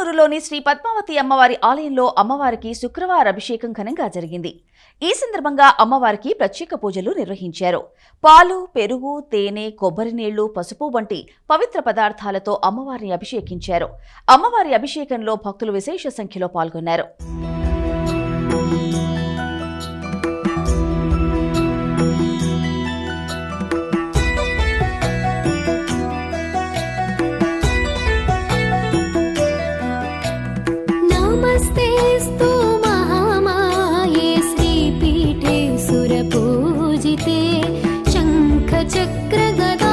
పొంగనూరులోని శ్రీ పద్మావతి అమ్మవారి ఆలయంలో అమ్మవారికి శుక్రవార అభిషేకం ఘనంగా జరిగింది. ఈ సందర్భంగా అమ్మవారికి ప్రత్యేక పూజలు నిర్వహించారు. పాలు పెరుగు తేనె కొబ్బరి నీళ్ళు పసుపు వంటి పవిత్ర పదార్థాలతో అమ్మవారిని అభిషేకించారు. అమ్మవారి అభిషేకంలో భక్తులు విశేష సంఖ్యలో పాల్గొన్నారు. नमस्तेऽस्तु महामाये श्रीपीठे सुरपूजिते शङ्खचक्रगदा